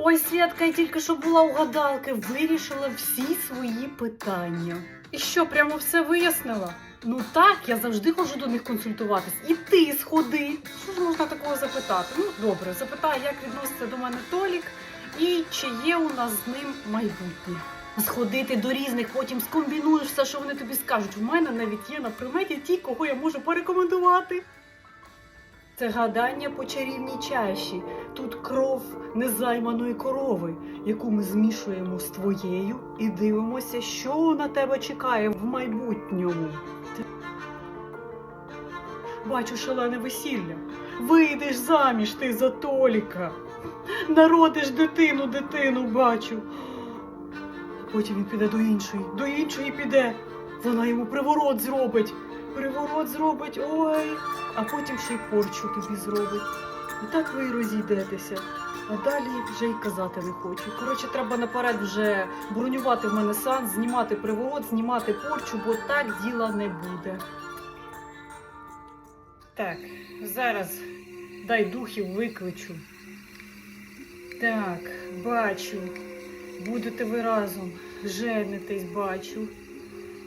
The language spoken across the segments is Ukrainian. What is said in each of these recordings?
Ой, Святка, я тільки що була у гадалки, вирішила всі свої питання. І що, прямо все вияснила? Ну так, я завжди ходжу до них консультуватись. І ти сходи. Що ж можна такого запитати? Ну, добре, запитаю, як відноситься до мене Толік і чи є у нас з ним майбутнє. Сходити до різних, потім скомбінуєш все, що вони тобі скажуть. У мене навіть є на приметі ті, кого я можу порекомендувати. Це гадання по чарівній чаші. Тут кров незайманої корови, яку ми змішуємо з твоєю і дивимося, що на тебе чекає в майбутньому. Бачу шалене весілля. Вийдеш заміж ти за Толіка. Народиш дитину, дитину бачу. Потім він піде до іншої, до іншої піде. Вона йому приворот зробить. Приворот зробить, ой, а потім ще й порчу тобі зробить. І так ви і розійдетеся. А далі вже й казати не хочу. Коротше, треба наперед вже бронювати в мене сан, знімати приворот, знімати порчу, бо так діла не буде. Так, зараз дай духів викличу. Так, бачу. Будете ви разом. Женитесь, бачу.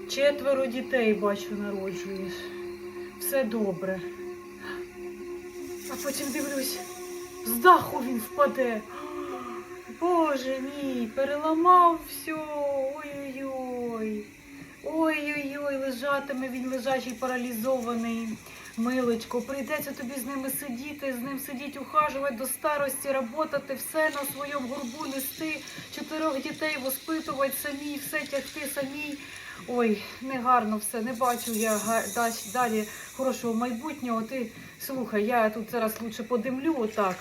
Четверо дітей, бачу, народжуєш. Все добре. А потім дивлюсь, з даху він впаде. Боже мій, переламав все. Ой-ой-ой. Ой-ой-ой, лежатиме він лежачий паралізований. Милочко, прийдеться тобі з ними сидіти, з ним сидіти, ухажувати до старості, работати, все на своєму горбу нести, чотирьох дітей воспитувати самі, все тягти самі. Ой, негарно все, не бачу я далі хорошого майбутнього. Ти слухай, я тут зараз лучше подимлю отак.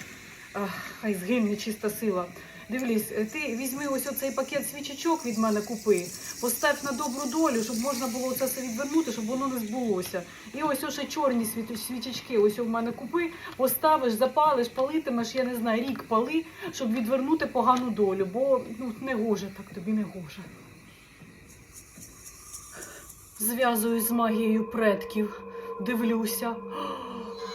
Ах, хай згине чиста сила. Дивлюсь, е, ти візьми ось оцей пакет свічечок від мене купи, постав на добру долю, щоб можна було це все відвернути, щоб воно не збулося. І ось ось чорні свічечки, ось у мене купи, поставиш, запалиш, палитимеш, я не знаю, рік пали, щоб відвернути погану долю, бо ну, не гоже так тобі не гоже. Зв'язуюсь з магією предків, дивлюся.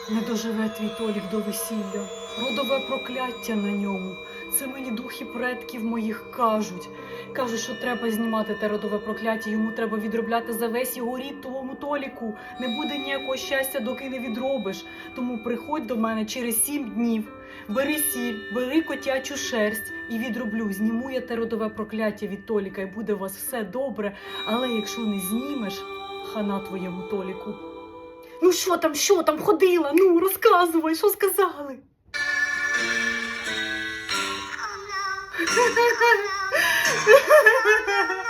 Не доживе твій Толік до весілля, родове прокляття на ньому. Це мені духи предків моїх кажуть. Кажуть, що треба знімати те родове прокляття, йому треба відробляти за весь його рід твоєму Толіку. Не буде ніякого щастя, доки не відробиш. Тому приходь до мене через сім днів. Бери сіль, бери котячу шерсть і відроблю. Зніму я те родове прокляття від Толіка, і буде у вас все добре. Але якщо не знімеш, хана твоєму Толіку. Ну що там, що там ходила? Ну розказувай, що сказали. ハハハハ!